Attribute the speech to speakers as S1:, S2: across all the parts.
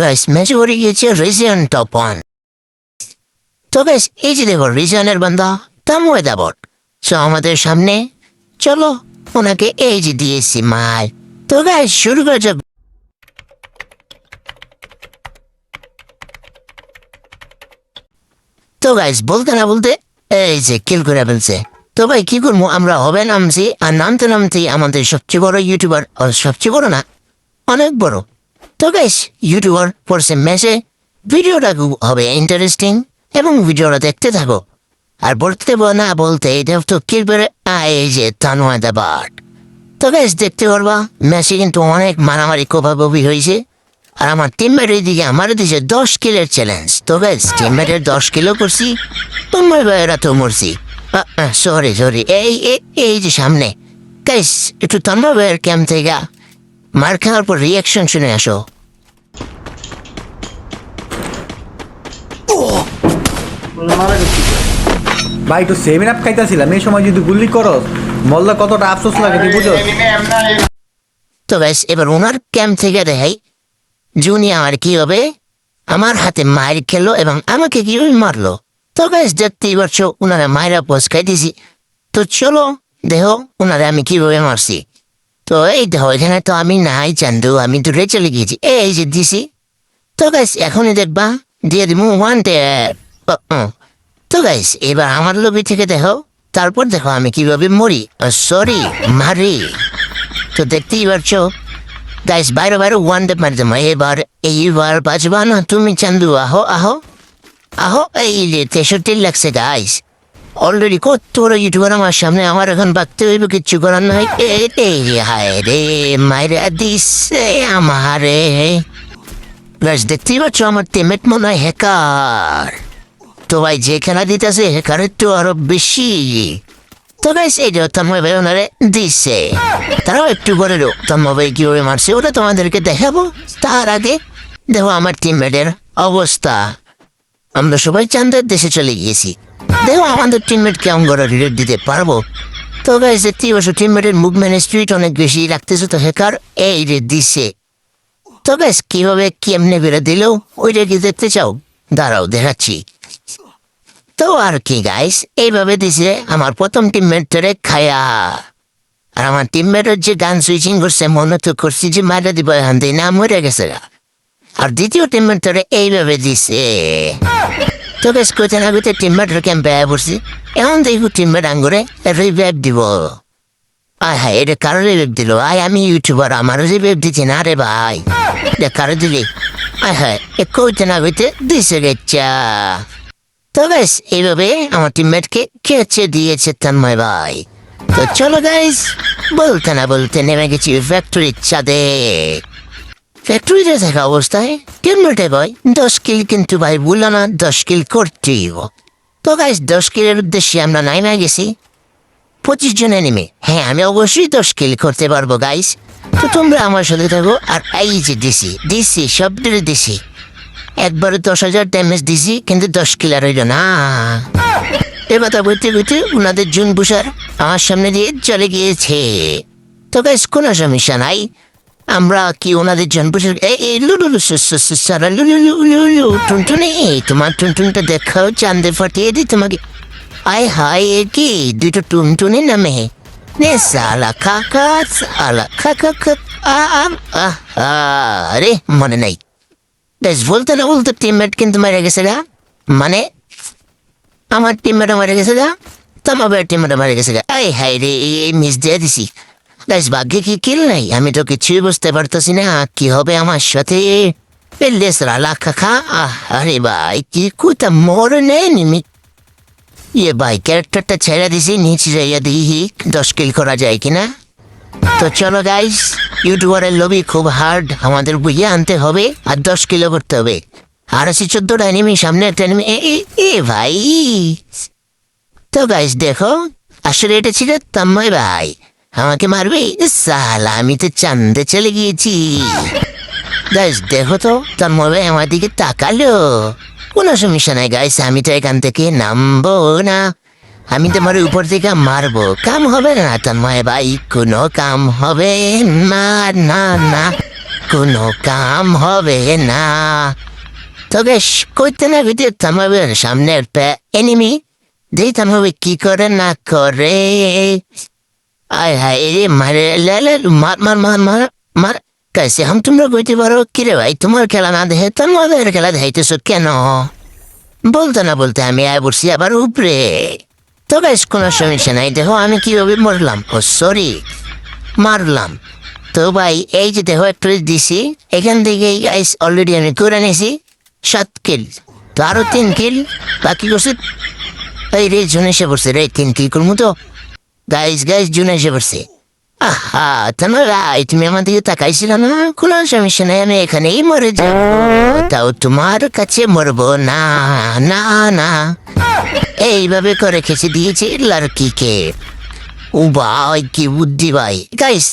S1: Guys ম্যাচে পড়ে গিয়েছে রিজিয়ন টপ ওয়ান তো গাইস এই যে দেখো রিজিয়নের বান্দা তামুয়ে দাবট সো আমাদের সামনে, চলো, ওনাকে এই যে দিয়েছি মাল তো গাইস শুরু করা তো গাইস বলতে না বলতে, এই যে কিল করে ফেলছে। তো ভাই, কি করব? আমরা হবে নামছি, আর নামতে নামতে আমাদের সবচেয়ে বড় ইউটিউবার সবচেয়ে বড় না, অনেক বড়। তো গাইস ইউটিউবার পড়ছে মেসে, ভিডিওটা হবে ইন্টারেস্টিং এবং ভিডিওটা দেখতে থাকো। আর বলতে বল না বলতে, এটা তো কি করে এই যে তানোয়া দাবার তো গাইস দেখতে পারবা, মেসে কিন্তু অনেক মারামারি কোপাকপি হয়েছে। আর আমার টিমমেটের দিকে আমার দিয়েছে দশ কিলোর চ্যালেঞ্জ তো গাইস টিমমেটের দশ কিলো করছি, তোমার ভাইয়েরা তো মরছি। সরি সরি এই এই যে সামনে। গাইস একটু তন্ময় ভাইয়ের ক্যাম্প থেকে মার খাওয়ার পর রিয়াকশন শুনে আসো।
S2: ভাই একটু সেভেন আপ খাইতেছিলাম। এই সময় যদি গুলি করো মল্লা কতটা আফসোস লাগে তুই বুঝো
S1: তো ব্যাস এবার ওনার ক্যাম্প থেকে দেখাই। জুনি আমার কি হবে? আমার হাতে মায়ের খেলো এবং আমাকে কীভাবে মারলো? তো ব্যাস দেখতেই পারছ ওনারা মায়েরা পোষ খাইতেছি। তো চলো দেখো ওনারা আমি কীভাবে মারছি। তো এই দেখো এখানে তো আমি নাই চান্দু, আমি দূরে চলে গিয়েছি। এই যে, দিছি। তো গাইস এখনই দেখবা, দিয়ে দিব ওয়ান তো গাইস এবার আমার লবি থেকে দেখো, তারপর দেখো আমি কীভাবে মরি। সরি মারি। তো দেখতেই পারছ। গাইস বাইরে বাইরে ওয়ান ডে মারি দেবো। এবার, এইবার বাজবা না। তুমি চান্দু, আহো আহো। আহো, এই তেষট্টি লাগছে গাইস অলরেডি কত বড় ইউটিউবার আমার সামনে আমার এখন বাঁকতে হইব, কিচ্ছু করার নাই। এ রে হায় রে, মাইরে দিছে আমারে। গাইস দেখতেই পাচ্ছ আমার টিমেট মনে হয় হ্যাকার তো ভাই, যে খেলা দিতেছে হ্যাকারের তো আরও বেশি। তো গাইস এই যে তন্ময় ভাই ওনারে দিচ্ছে তারাও একটু করে রো তন্ময় ভাই কীভাবে মারছে, ওটা তোমাদেরকে দেখাবো। তার আগে দেখো আমার টিমমেটের অবস্থা। আমরা সবাই চান্দের দেশে চলে গিয়েছি। দেখো, আমাদের টিমমেট কেমন করে রিলেট দিতে পারব। তো গাইস দেখতেই বসো টিমমেটের মুভমেন্ট স্পিড অনেক বেশি রাখতেছে তো হ্যাকার এই রে দিচ্ছে তো গাইস কীভাবে, কেমনে বেড়ে দিলেও ওইটা কি দেখতে চাও? দাঁড়াও, দেখাচ্ছি। তো আর কি গাইস এইভাবে দিছে আমার প্রথম টিমমেট ধরে খায়া। আর আমার টিমমেটের যে গান সুইচিং করছে, মনে তো করছি যে মারা দিব এখান থেকে না, মরে গেছে। আর দ্বিতীয় টিমমেট ধরে এইভাবে দিছে। তো বেশ কোথায় না কোথায় টিমমেটের ক্যাম্পে পড়ছি। এখন দেখো টিমমেট আঙ্গুরে রিভাইভ দিব। আয় হায়, এটা কারও রিভাইভ দিল? আয়, আমি ইউটিউবার আমারও রিভাইভ দিচ্ছে না রে ভাই। এটা কারও দিলি? আয় হায়, এ কইতে না কইতে দিছে গেচ্ছা। তো বেশ এইভাবে আমার টিমমেটকে খেয়েছে দিয়েছে তন্ময় ভাই। তো চলো গাইস বলতে না বলতে নেমে গেছি ফ্যাক্টরির চাঁদে ফ্যাক্টরিতে থাকা অবস্থায় টিমমেটে ভাই? দশ কিল কিন্তু ভাই বলল না, দশ কিল করতেই। তো গাইস দশ কিলের উদ্দেশ্যে আমরা নাইমে গেছি। পঁচিশ জনে নেমে হ্যাঁ আমি অবশ্যই দশ কিল করতে পারব গাইস তো তোমরা আমার সাথে থাকো, আর এই যে দিছি দিছি সবটারে দিছি একবারে দশ হাজার ড্যামেজ দিছি কিন্তু দশ কিলার হইল না। এ কথা বলতে বলতে ওনাদের জুন বুসার আমার সামনে দিয়ে চলে গিয়েছে। তো গাইস কোনো সমস্যা নাই। আমরা কি ওনাদের জন বুসার এই লুলু সারা টুনটুনি তোমার টুনটুনটা দেখাও চান্দে ফাটিয়ে দিই তোমাকে। আয় হায়, এ কি? দুটো টুনটুনি নামে। নে, সালা কাকা সালা কাকা আরে, মনে নাই। বেশ, বলতে না, বলতে টিমমেট কিন্তু মারা গেছে গা। মানে আমার টিমমেট মারা গেছে গা। তোমার টিমমেট মারা গেছে গা। এই হাই রে, এই মিস দিয়ে দিছি। বেশ ভাগ্যে কি কিল নাই? আমি তো কিছুই বুঝতে পারতেছি না। কি হবে আমার সাথে? পেলেস রালা কাকা আহ, আরে ভাই কি কুতা মরে নেই নিমি। ইয়ে ভাই ক্যারেক্টারটা ছেড়ে দিছি নিচে যাইয়া দিই দশ কিল করা যায় কিনা। তো চলো গাইস ইউটিউবারের লবি খুব হার্ড আমাদের বুঝিয়ে আনতে হবে আর দশ কিলো করতে হবে। আর আছি চোদ্দটা এনিমি সামনে একটা এনিমি এ ভাই। তো গাইস দেখো আসলে এটা ছিল তন্ময় ভাই। আমাকে মারবে? সালা, আমি তো চান্দে চলে গিয়েছি। গাইস দেখো তো তন্ময় ভাই আমার দিকে তাকালো। কোনো সমস্যা নাই গাইস আমি তো এখান থেকে নামবো না। আমি তোমার উপর থেকে মারবো। কাম হবে না তন্ময় ভাই, কোনো কাম হবে না না না। কোনো কাম হবে না। শ- করতে না ভিতরে থামাবে সামনের পে এনিমি দিতাম হবে কি করে না করে। আয় হায় রে মারে, লে লে, মার মার মার মার মার। কাইসে হাম তোমরা কইতে পারো, কিরে ভাই, তোমার খেলা না দেখে তোমাদের খেলা দেখাইতেছো কেন? বলতে না বলতে আমি আয় বসছি আবার উপরে। তো গাইস কোনো সমস্যা নাই, দেখো আমি কীভাবে মরলাম। ও সরি মারলাম। তো ভাই, এই যে দেখো, একটু দিছি। এখান থেকে গাইস অলরেডি আমি করে নিয়েছি সাত কিল তো আরও তিন কিল বাকি করছি। এই রে জুন এসে পড়ছে রে, তিন কিল করব তো। গাইস গাইস জুন এসে পড়ছে। আহা, তোমার রাই, তুমি আমার দিকে না? কোনো সমস্যা নাই, আমি এখানেই মরে যাব। তাও তোমার কাছে মরবো না না না। এইভাবে করে খেসে দিয়েছে লাড়কিকে ও ভাই, কি বুদ্ধি ভাই। গাইস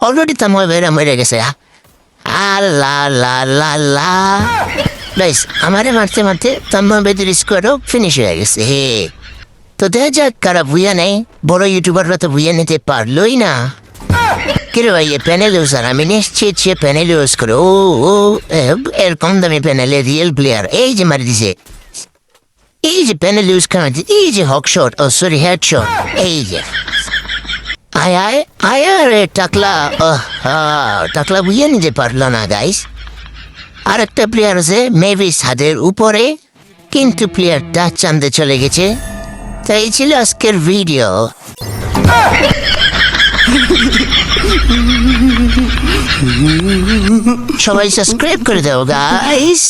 S1: অলরেডি তো মরে গেছে আল্লাহ লা লা লা গাইস আমারে মারতে মারতে তাম্মা বেদের স্কোয়ারও ফিনিশ হয়ে গেছে, হে। তো দেখা যাক কারা ভুইয়া নেই বড় ইউটিউবাররা তো ভুইয়া নিতে পারলোই না। কিরে ভাই প্যানেল ইউজার আমি নিশ্চিত সে প্যানেল ইউজ করে, ও ও, এ- এর কম দামি প্যানেলে রিয়েল প্লেয়ার এই যে মারি দিছে। এই যে প্যানেল ইউজ করা এই যে হক শট ও সরি হেড শট এই যে। আয় আয় আয় রে টাকলা টাকলা বুঝিয়ে নিতে পারল না গাইস আর একটা প্লেয়ার আছে মেবি ছাদের উপরে, কিন্তু প্লেয়ারটা চান্দে চলে গেছে। তাই ছিল আজকের ভিডিও সবাই সাবস্ক্রাইব করে দাও গাইস